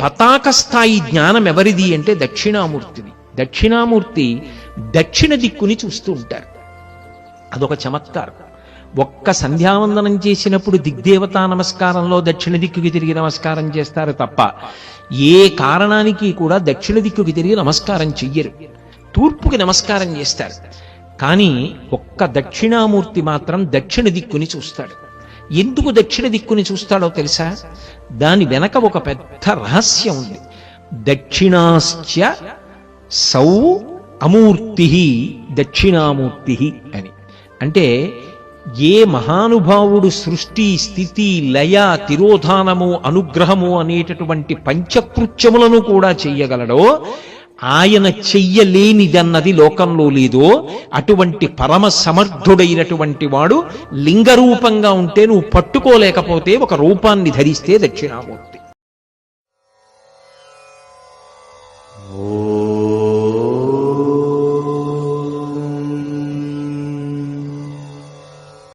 పతాక స్థాయి జ్ఞానం ఎవరిది అంటే దక్షిణామూర్తిది. దక్షిణామూర్తి దక్షిణ దిక్కుని చూస్తూ ఉంటారు. అదొక చమత్కారం. ఒక్క సంధ్యావందనం చేసినప్పుడు దిగ్దేవతా నమస్కారంలో దక్షిణ దిక్కుకి తిరిగి నమస్కారం చేస్తారు తప్ప ఏ కారణానికి కూడా దక్షిణ దిక్కుకి తిరిగి నమస్కారం చెయ్యరు. తూర్పుకి నమస్కారం చేస్తారు. కానీ ఒక్క దక్షిణామూర్తి మాత్రం దక్షిణ దిక్కుని చూస్తాడు. ఎందుకు దక్షిణ దిక్కుని చూస్తాడో తెలుసా? దాని వెనక ఒక పెద్ద రహస్యం ఉంది. దక్షిణాశ్చ సౌ అమూర్తి దక్షిణామూర్తి అని. అంటే ఏ మహానుభావుడు సృష్టి స్థితి లయ తిరోధానము అనుగ్రహము అనేటటువంటి పంచకృత్యములను కూడా చెయ్యగలడో ఆయన చెయ్యలేనిదన్నది లోకంలో లేదో అటువంటి పరమ సమర్థుడైనటువంటి వాడు లింగరూపంగా ఉంటే నువ్వు పట్టుకోలేకపోతే ఒక రూపాన్ని ధరిస్తే దక్షిణామూర్తి. ఓ